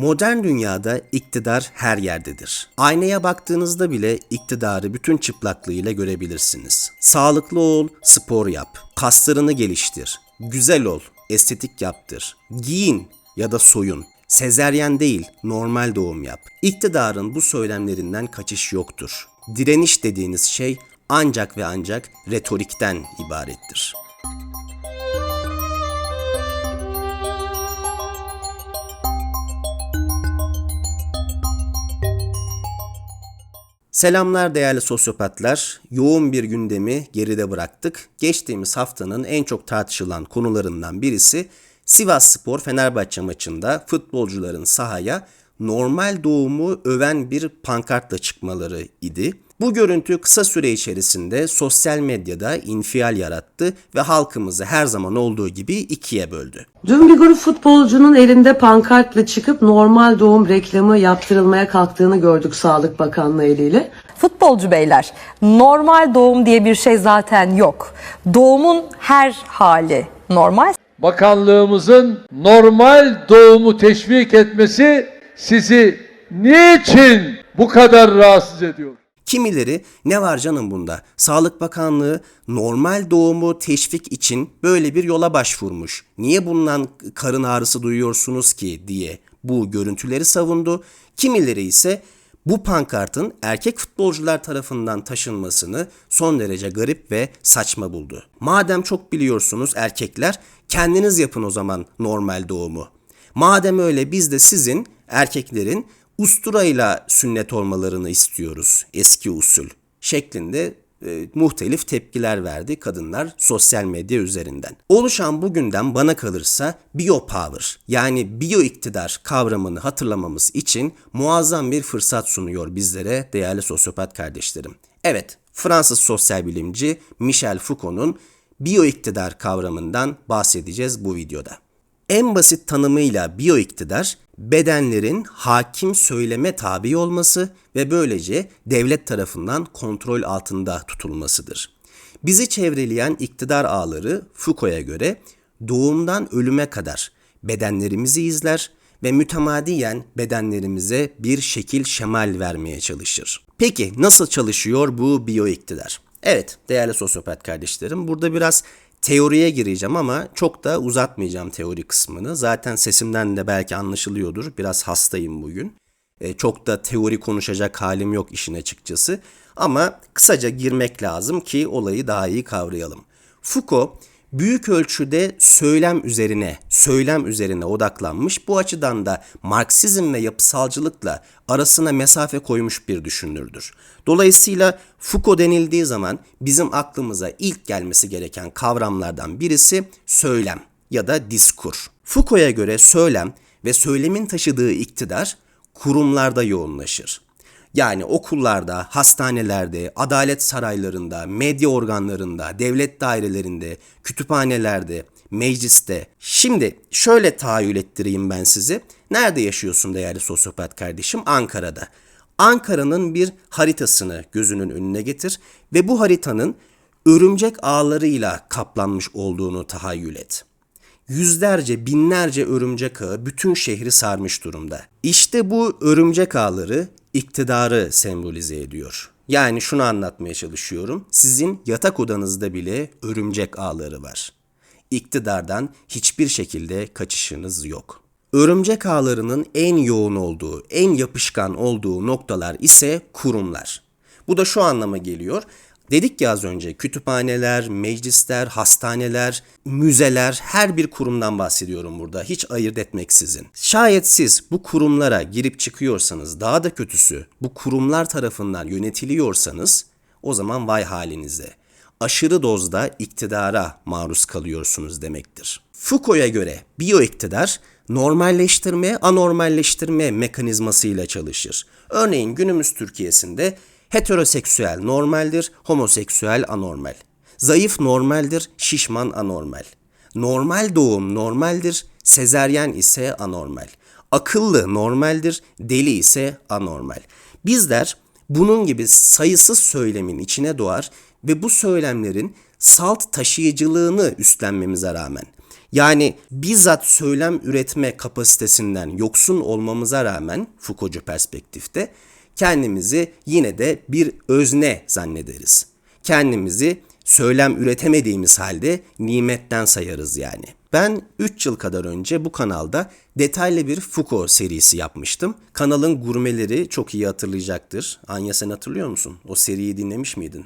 Modern dünyada iktidar her yerdedir. Aynaya baktığınızda bile iktidarı bütün çıplaklığıyla görebilirsiniz. Sağlıklı ol, spor yap, kaslarını geliştir, güzel ol, estetik yaptır, giyin ya da soyun. Sezeryen değil, normal doğum yap. İktidarın bu söylemlerinden kaçış yoktur. Direniş dediğiniz şey ancak ve ancak retorikten ibarettir. Selamlar değerli sosyopatlar. Yoğun bir gündemi geride bıraktık. Geçtiğimiz haftanın en çok tartışılan konularından birisi Sivas Spor Fenerbahçe maçında futbolcuların sahaya normal doğumu öven bir pankartla çıkmaları idi. Bu görüntü kısa süre içerisinde sosyal medyada infial yarattı ve halkımızı her zaman olduğu gibi ikiye böldü. Dün bir grup futbolcunun elinde pankartla çıkıp normal doğum reklamı yaptırılmaya kalktığını gördük Sağlık Bakanlığı eliyle. Futbolcu beyler, normal doğum diye bir şey zaten yok. Doğumun her hali normal. Bakanlığımızın normal doğumu teşvik etmesi sizi niçin bu kadar rahatsız ediyor? Kimileri ne var canım bunda? Sağlık Bakanlığı normal doğumu teşvik için böyle bir yola başvurmuş. Niye bundan karın ağrısı duyuyorsunuz ki diye bu görüntüleri savundu. Kimileri ise bu pankartın erkek futbolcular tarafından taşınmasını son derece garip ve saçma buldu. Madem çok biliyorsunuz erkekler kendiniz yapın o zaman normal doğumu. Madem öyle biz de sizin erkeklerin usturayla sünnet olmalarını istiyoruz eski usul şeklinde e, muhtelif tepkiler verdi kadınlar sosyal medya üzerinden. Oluşan bu gündem bana kalırsa biopower yani bio iktidar kavramını hatırlamamız için muazzam bir fırsat sunuyor bizlere değerli sosyopat kardeşlerim. Evet Fransız sosyal bilimci Michel Foucault'un bio iktidar kavramından bahsedeceğiz bu videoda. En basit tanımıyla bio iktidar bedenlerin hakim söyleme tabi olması ve böylece devlet tarafından kontrol altında tutulmasıdır. Bizi çevreleyen iktidar ağları Foucault'a göre doğumdan ölüme kadar bedenlerimizi izler ve mütemadiyen bedenlerimize bir şekil şemal vermeye çalışır. Peki nasıl çalışıyor bu biyo iktidar? Evet değerli sosyopat kardeşlerim burada biraz teoriye gireceğim ama çok da uzatmayacağım teori kısmını. Zaten sesimden de belki anlaşılıyordur. Biraz hastayım bugün. E, çok da teori konuşacak halim yok işin açıkçası. Ama kısaca girmek lazım ki olayı daha iyi kavrayalım. Foucault büyük ölçüde söylem üzerine, söylem üzerine odaklanmış. Bu açıdan da Marksizm ve yapısalcılıkla arasına mesafe koymuş bir düşünürdür. Dolayısıyla Foucault denildiği zaman bizim aklımıza ilk gelmesi gereken kavramlardan birisi söylem ya da diskur. Foucault'a göre söylem ve söylemin taşıdığı iktidar kurumlarda yoğunlaşır. Yani okullarda, hastanelerde, adalet saraylarında, medya organlarında, devlet dairelerinde, kütüphanelerde, mecliste. Şimdi şöyle tahayyül ettireyim ben sizi. Nerede yaşıyorsun değerli sosyopat kardeşim? Ankara'da. Ankara'nın bir haritasını gözünün önüne getir ve bu haritanın örümcek ağlarıyla kaplanmış olduğunu tahayyül et. Yüzlerce, binlerce örümcek ağı bütün şehri sarmış durumda. İşte bu örümcek ağları iktidarı sembolize ediyor. Yani şunu anlatmaya çalışıyorum. Sizin yatak odanızda bile örümcek ağları var. İktidardan hiçbir şekilde kaçışınız yok. Örümcek ağlarının en yoğun olduğu, en yapışkan olduğu noktalar ise kurumlar. Bu da şu anlama geliyor. Dedik ya az önce kütüphaneler, meclisler, hastaneler, müzeler her bir kurumdan bahsediyorum burada hiç ayırt etmeksizin. Şayet siz bu kurumlara girip çıkıyorsanız daha da kötüsü bu kurumlar tarafından yönetiliyorsanız o zaman vay halinize. Aşırı dozda iktidara maruz kalıyorsunuz demektir. Foucault'a göre biyo iktidar normalleştirme, anormalleştirme mekanizmasıyla çalışır. Örneğin günümüz Türkiye'sinde Heteroseksüel normaldir, homoseksüel anormal. Zayıf normaldir, şişman anormal. Normal doğum normaldir, sezeryen ise anormal. Akıllı normaldir, deli ise anormal. Bizler bunun gibi sayısız söylemin içine doğar ve bu söylemlerin salt taşıyıcılığını üstlenmemize rağmen Yani bizzat söylem üretme kapasitesinden yoksun olmamıza rağmen Foucault'cu perspektifte kendimizi yine de bir özne zannederiz. Kendimizi söylem üretemediğimiz halde nimetten sayarız yani. Ben 3 yıl kadar önce bu kanalda detaylı bir Foucault serisi yapmıştım. Kanalın gurmeleri çok iyi hatırlayacaktır. Anya sen hatırlıyor musun? O seriyi dinlemiş miydin?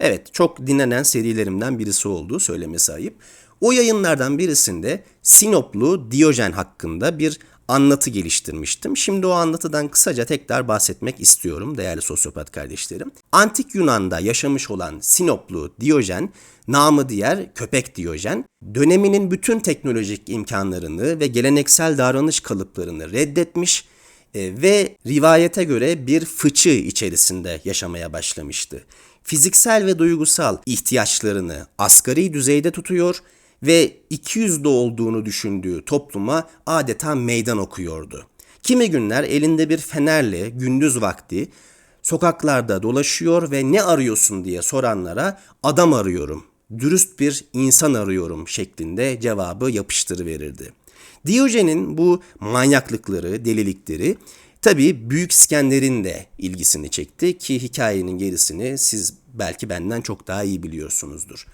Evet, çok dinlenen serilerimden birisi olduğu söylemesi ayıp. O yayınlardan birisinde Sinoplu Diyojen hakkında bir anlatı geliştirmiştim. Şimdi o anlatıdan kısaca tekrar bahsetmek istiyorum değerli sosyopat kardeşlerim. Antik Yunan'da yaşamış olan Sinoplu Diyojen, namı diğer köpek Diyojen, döneminin bütün teknolojik imkanlarını ve geleneksel davranış kalıplarını reddetmiş e, ve rivayete göre bir fıçı içerisinde yaşamaya başlamıştı. Fiziksel ve duygusal ihtiyaçlarını asgari düzeyde tutuyor ve 200'de olduğunu düşündüğü topluma adeta meydan okuyordu. Kimi günler elinde bir fenerle gündüz vakti sokaklarda dolaşıyor ve ne arıyorsun diye soranlara adam arıyorum, dürüst bir insan arıyorum şeklinde cevabı yapıştırıverirdi. Diyojen'in bu manyaklıkları, delilikleri tabii Büyük İskender'in de ilgisini çekti ki hikayenin gerisini siz belki benden çok daha iyi biliyorsunuzdur.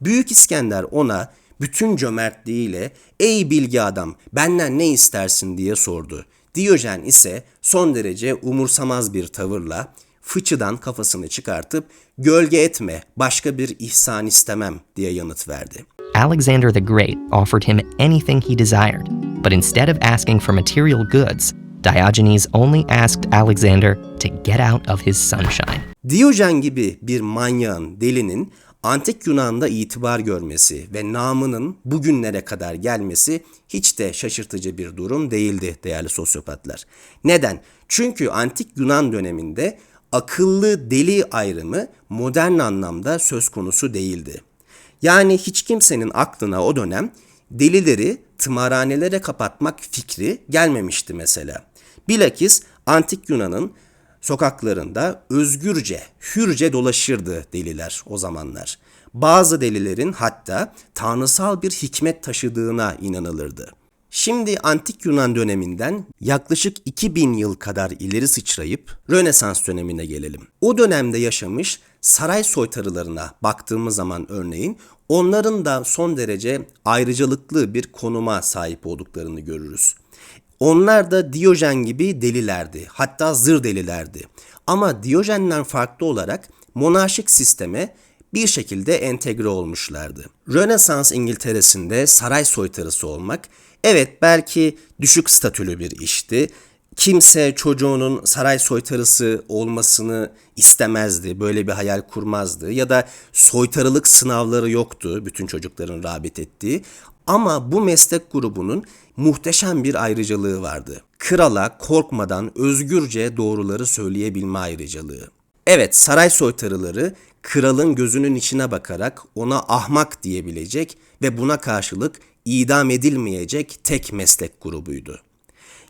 Büyük İskender ona bütün cömertliğiyle ''Ey bilgi adam benden ne istersin?'' diye sordu. Diyojen ise son derece umursamaz bir tavırla fıçıdan kafasını çıkartıp ''Gölge etme başka bir ihsan istemem'' diye yanıt verdi. Alexander the Great offered him anything he desired, but instead of asking for material goods, Diogenes only asked Alexander to get out of his sunshine. Diyojen gibi bir manyağın, delinin antik Yunan'da itibar görmesi ve namının bugünlere kadar gelmesi hiç de şaşırtıcı bir durum değildi değerli sosyopatlar. Neden? Çünkü antik Yunan döneminde akıllı deli ayrımı modern anlamda söz konusu değildi. Yani hiç kimsenin aklına o dönem delileri tımarhanelere kapatmak fikri gelmemişti mesela. Bilakis antik Yunan'ın sokaklarında özgürce, hürce dolaşırdı deliler o zamanlar. Bazı delilerin hatta tanrısal bir hikmet taşıdığına inanılırdı. Şimdi antik Yunan döneminden yaklaşık 2000 yıl kadar ileri sıçrayıp Rönesans dönemine gelelim. O dönemde yaşamış saray soytarılarına baktığımız zaman örneğin onların da son derece ayrıcalıklı bir konuma sahip olduklarını görürüz. Onlar da Diyojen gibi delilerdi. Hatta zır delilerdi. Ama Diyojen'den farklı olarak monarşik sisteme bir şekilde entegre olmuşlardı. Rönesans İngiltere'sinde saray soytarısı olmak evet belki düşük statülü bir işti. Kimse çocuğunun saray soytarısı olmasını istemezdi, böyle bir hayal kurmazdı ya da soytarılık sınavları yoktu bütün çocukların rağbet ettiği. Ama bu meslek grubunun muhteşem bir ayrıcalığı vardı. Krala korkmadan özgürce doğruları söyleyebilme ayrıcalığı. Evet saray soytarıları kralın gözünün içine bakarak ona ahmak diyebilecek ve buna karşılık idam edilmeyecek tek meslek grubuydu.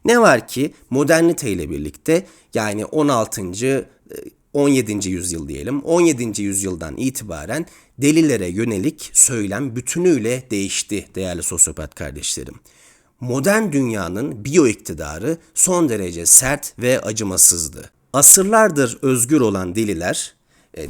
Ne var ki modernite ile birlikte yani 16. 17. yüzyıl diyelim 17. yüzyıldan itibaren delilere yönelik söylem bütünüyle değişti değerli sosyopat kardeşlerim. Modern dünyanın biyo iktidarı son derece sert ve acımasızdı. Asırlardır özgür olan deliler e,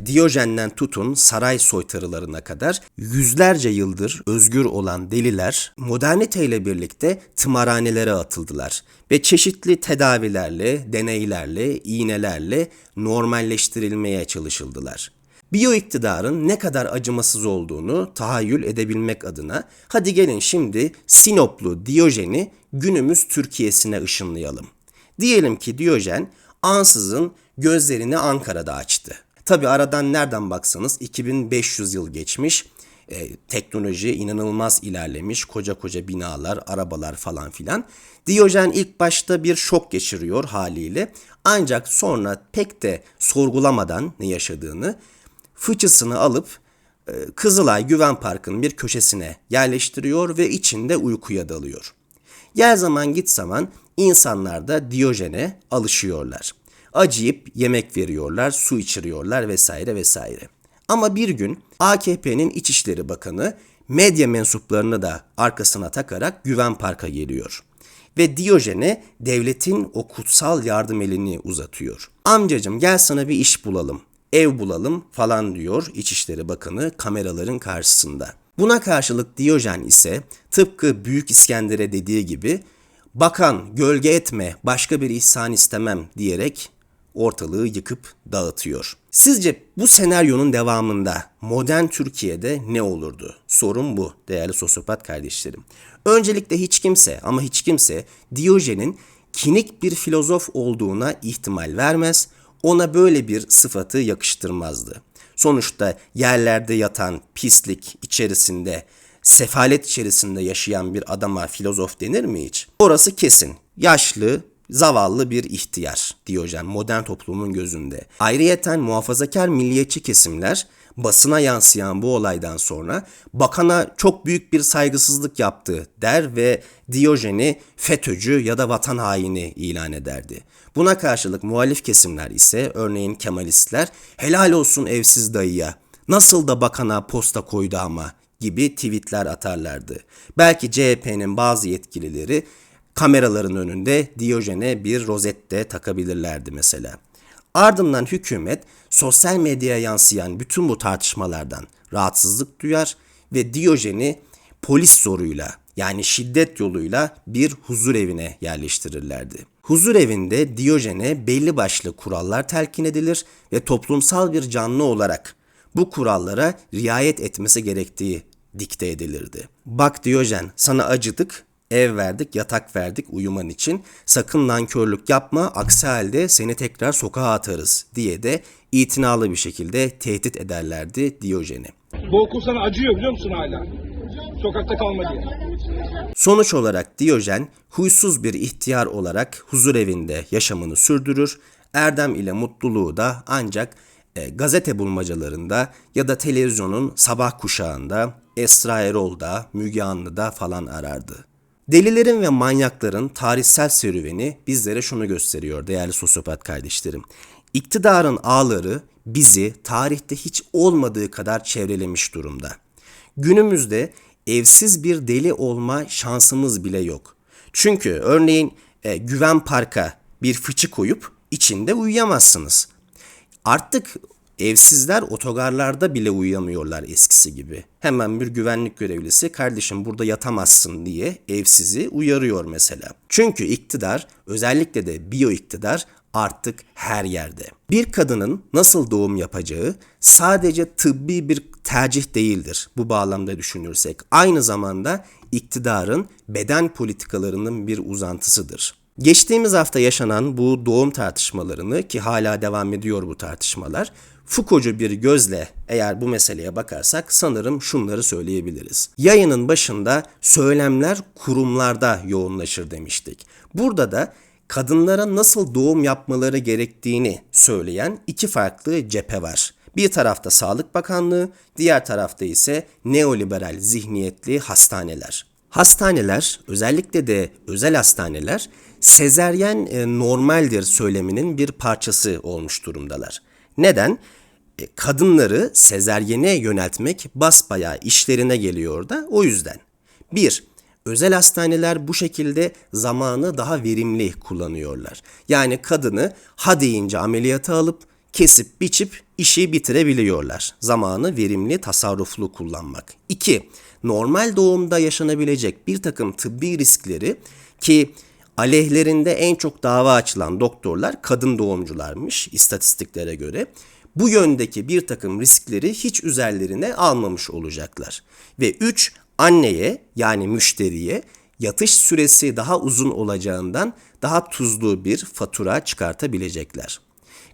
Diyojen'den tutun saray soytarılarına kadar yüzlerce yıldır özgür olan deliler modernite ile birlikte tımarhanelere atıldılar ve çeşitli tedavilerle, deneylerle, iğnelerle normalleştirilmeye çalışıldılar. Biyo iktidarın ne kadar acımasız olduğunu tahayyül edebilmek adına hadi gelin şimdi Sinoplu Diyojen'i günümüz Türkiye'sine ışınlayalım. Diyelim ki Diyojen ansızın gözlerini Ankara'da açtı. Tabi aradan nereden baksanız 2500 yıl geçmiş. E, teknoloji inanılmaz ilerlemiş. Koca koca binalar, arabalar falan filan. Diyojen ilk başta bir şok geçiriyor haliyle. Ancak sonra pek de sorgulamadan ne yaşadığını fıçısını alıp e, Kızılay Güven Parkı'nın bir köşesine yerleştiriyor ve içinde uykuya dalıyor. Gel zaman git zaman insanlar da Diyojen'e alışıyorlar. Acıyıp yemek veriyorlar, su içiriyorlar vesaire vesaire. Ama bir gün AKP'nin İçişleri Bakanı medya mensuplarını da arkasına takarak Güven Park'a geliyor. Ve Diyojen'e devletin o kutsal yardım elini uzatıyor. Amcacım gel sana bir iş bulalım, ev bulalım falan diyor İçişleri Bakanı kameraların karşısında. Buna karşılık Diyojen ise tıpkı Büyük İskender'e dediği gibi bakan gölge etme başka bir ihsan istemem diyerek ortalığı yıkıp dağıtıyor. Sizce bu senaryonun devamında modern Türkiye'de ne olurdu? Sorun bu değerli sosyopat kardeşlerim. Öncelikle hiç kimse ama hiç kimse Diyojen'in kinik bir filozof olduğuna ihtimal vermez, ona böyle bir sıfatı yakıştırmazdı. Sonuçta yerlerde yatan pislik içerisinde, sefalet içerisinde yaşayan bir adama filozof denir mi hiç? Orası kesin. Yaşlı, zavallı bir ihtiyar Diyojen modern toplumun gözünde. Ayrıyeten muhafazakar milliyetçi kesimler basına yansıyan bu olaydan sonra bakana çok büyük bir saygısızlık yaptı der ve Diyojen'i FETÖ'cü ya da vatan haini ilan ederdi. Buna karşılık muhalif kesimler ise örneğin Kemalistler helal olsun evsiz dayıya nasıl da bakana posta koydu ama gibi tweetler atarlardı. Belki CHP'nin bazı yetkilileri kameraların önünde Diyojen'e bir rozette takabilirlerdi mesela. Ardından hükümet sosyal medyaya yansıyan bütün bu tartışmalardan rahatsızlık duyar ve Diyojen'i polis zoruyla yani şiddet yoluyla bir huzur evine yerleştirirlerdi. Huzur evinde Diyojen'e belli başlı kurallar telkin edilir ve toplumsal bir canlı olarak bu kurallara riayet etmesi gerektiği dikte edilirdi. Bak Diyojen sana acıdık, ev verdik, yatak verdik uyuman için. Sakın nankörlük yapma, aksi halde seni tekrar sokağa atarız diye de itinalı bir şekilde tehdit ederlerdi Diyojen'i. Bu okul sana acıyor biliyor musun hala? Sokakta kalma diye. Sonuç olarak Diyojen huysuz bir ihtiyar olarak huzur evinde yaşamını sürdürür. Erdem ile mutluluğu da ancak e, gazete bulmacalarında ya da televizyonun sabah kuşağında, Esra Erol'da, Müge Anlı'da falan arardı. Delilerin ve manyakların tarihsel serüveni bizlere şunu gösteriyor değerli sosyopat kardeşlerim. İktidarın ağları bizi tarihte hiç olmadığı kadar çevrelemiş durumda. Günümüzde evsiz bir deli olma şansımız bile yok. Çünkü örneğin e, Güven Park'a bir fıçı koyup içinde uyuyamazsınız. Artık evsizler otogarlarda bile uyuyamıyorlar eskisi gibi. Hemen bir güvenlik görevlisi kardeşim burada yatamazsın diye evsizi uyarıyor mesela. Çünkü iktidar özellikle de biyo iktidar artık her yerde. Bir kadının nasıl doğum yapacağı sadece tıbbi bir tercih değildir bu bağlamda düşünürsek. Aynı zamanda iktidarın beden politikalarının bir uzantısıdır. Geçtiğimiz hafta yaşanan bu doğum tartışmalarını ki hala devam ediyor bu tartışmalar, Foucault'cu bir gözle eğer bu meseleye bakarsak sanırım şunları söyleyebiliriz. Yayının başında söylemler kurumlarda yoğunlaşır demiştik. Burada da kadınlara nasıl doğum yapmaları gerektiğini söyleyen iki farklı cephe var. Bir tarafta Sağlık Bakanlığı, diğer tarafta ise neoliberal zihniyetli hastaneler. Hastaneler, özellikle de özel hastaneler, sezeryen e, normaldir söyleminin bir parçası olmuş durumdalar. Neden? E, kadınları sezeryene yöneltmek basbayağı işlerine geliyor da o yüzden. 1. Özel hastaneler bu şekilde zamanı daha verimli kullanıyorlar. Yani kadını ha deyince ameliyata alıp kesip biçip işi bitirebiliyorlar. Zamanı verimli, tasarruflu kullanmak. 2. Normal doğumda yaşanabilecek bir takım tıbbi riskleri ki aleyhlerinde en çok dava açılan doktorlar kadın doğumcularmış istatistiklere göre. Bu yöndeki bir takım riskleri hiç üzerlerine almamış olacaklar. Ve 3. Anneye yani müşteriye yatış süresi daha uzun olacağından daha tuzlu bir fatura çıkartabilecekler.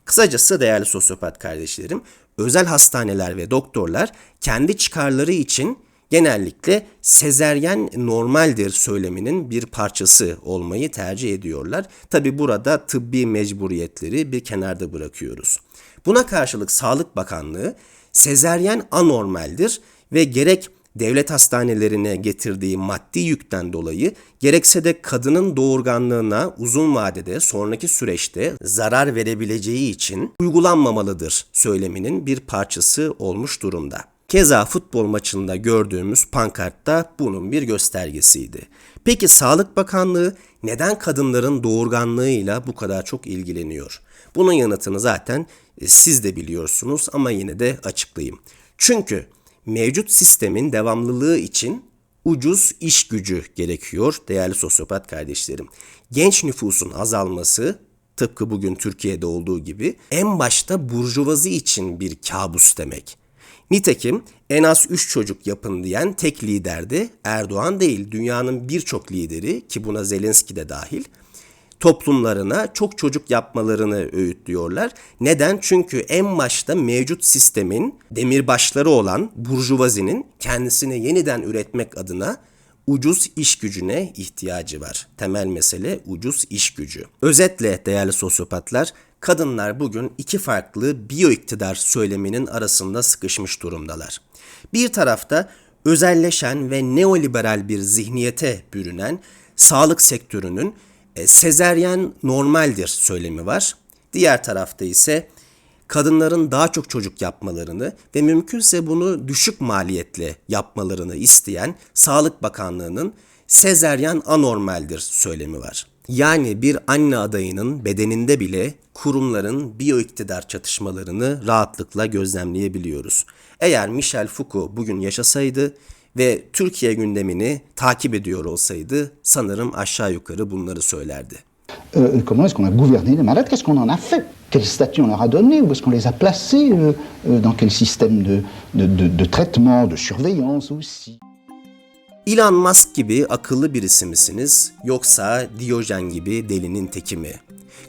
Kısacası değerli sosyopat kardeşlerim, özel hastaneler ve doktorlar kendi çıkarları için genellikle sezeryen normaldir söyleminin bir parçası olmayı tercih ediyorlar. Tabi burada tıbbi mecburiyetleri bir kenarda bırakıyoruz. Buna karşılık Sağlık Bakanlığı sezeryen anormaldir ve gerek devlet hastanelerine getirdiği maddi yükten dolayı gerekse de kadının doğurganlığına uzun vadede sonraki süreçte zarar verebileceği için uygulanmamalıdır söyleminin bir parçası olmuş durumda. Keza futbol maçında gördüğümüz pankart da bunun bir göstergesiydi. Peki Sağlık Bakanlığı neden kadınların doğurganlığıyla bu kadar çok ilgileniyor? Bunun yanıtını zaten e, siz de biliyorsunuz ama yine de açıklayayım. Çünkü mevcut sistemin devamlılığı için ucuz iş gücü gerekiyor değerli sosyopat kardeşlerim. Genç nüfusun azalması tıpkı bugün Türkiye'de olduğu gibi en başta burjuvazi için bir kabus demek. Nitekim en az 3 çocuk yapın diyen tek lider de Erdoğan değil. Dünyanın birçok lideri ki buna Zelenski de dahil toplumlarına çok çocuk yapmalarını öğütlüyorlar. Neden? Çünkü en başta mevcut sistemin demirbaşları olan burjuvazinin kendisine yeniden üretmek adına ucuz iş gücüne ihtiyacı var. Temel mesele ucuz iş gücü. Özetle değerli sosyopatlar, kadınlar bugün iki farklı biyo iktidar söyleminin arasında sıkışmış durumdalar. Bir tarafta özelleşen ve neoliberal bir zihniyete bürünen sağlık sektörünün e, sezeryen normaldir söylemi var. Diğer tarafta ise kadınların daha çok çocuk yapmalarını ve mümkünse bunu düşük maliyetle yapmalarını isteyen Sağlık Bakanlığı'nın sezeryen anormaldir söylemi var. Yani bir anne adayının bedeninde bile kurumların biyo iktidar çatışmalarını rahatlıkla gözlemleyebiliyoruz. Eğer Michel Foucault bugün yaşasaydı ve Türkiye gündemini takip ediyor olsaydı sanırım aşağı yukarı bunları söylerdi. Euh, comment est-ce qu'on a gouverné les malades Qu'est-ce qu'on en a fait Quel statut on leur a donné Où est-ce qu'on les a placés euh, euh, Dans quel système de, de, de- de traitement, de surveillance aussi Elon Musk gibi akıllı birisi misiniz yoksa Diyojen gibi delinin teki mi?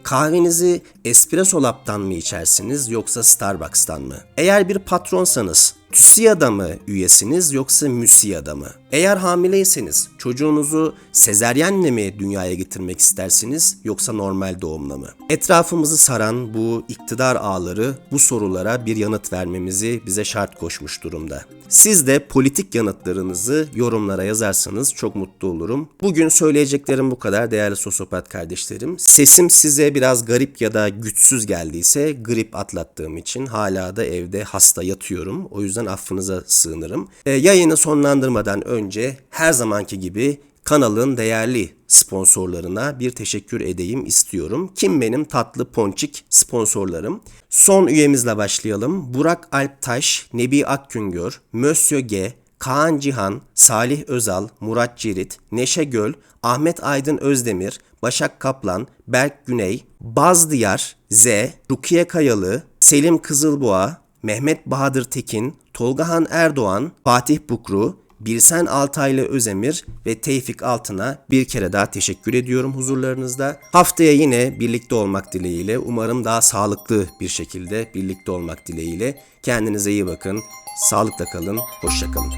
Kahvenizi Espresso Lab'dan mı içersiniz yoksa Starbucks'tan mı? Eğer bir patronsanız TÜSİAD'a mı üyesiniz yoksa MÜSİAD'a mı? Eğer hamileyseniz çocuğunuzu sezeryenle mi dünyaya getirmek istersiniz yoksa normal doğumla mı? Etrafımızı saran bu iktidar ağları bu sorulara bir yanıt vermemizi bize şart koşmuş durumda. Siz de politik yanıtlarınızı yorumlara yazarsanız çok mutlu olurum. Bugün söyleyeceklerim bu kadar değerli sosyopat kardeşlerim. Sesim size biraz garip ya da güçsüz geldiyse grip atlattığım için hala da evde hasta yatıyorum. O yüzden affınıza sığınırım. E, yayını sonlandırmadan önce her zamanki gibi kanalın değerli sponsorlarına bir teşekkür edeyim istiyorum. Kim benim tatlı ponçik sponsorlarım? Son üyemizle başlayalım. Burak Alptaş, Nebi Akgüngör, Mösyö G, Kaan Cihan, Salih Özal, Murat Cirit, Neşe Göl, Ahmet Aydın Özdemir, Başak Kaplan, Berk Güney, Baz Diyar, Z, Rukiye Kayalı, Selim Kızılboğa, Mehmet Bahadır Tekin, Tolgahan Erdoğan, Fatih Bukru, Birsen Altaylı Özemir ve Tevfik Altın'a bir kere daha teşekkür ediyorum huzurlarınızda. Haftaya yine birlikte olmak dileğiyle, umarım daha sağlıklı bir şekilde birlikte olmak dileğiyle. Kendinize iyi bakın, sağlıkla kalın, hoşça kalın.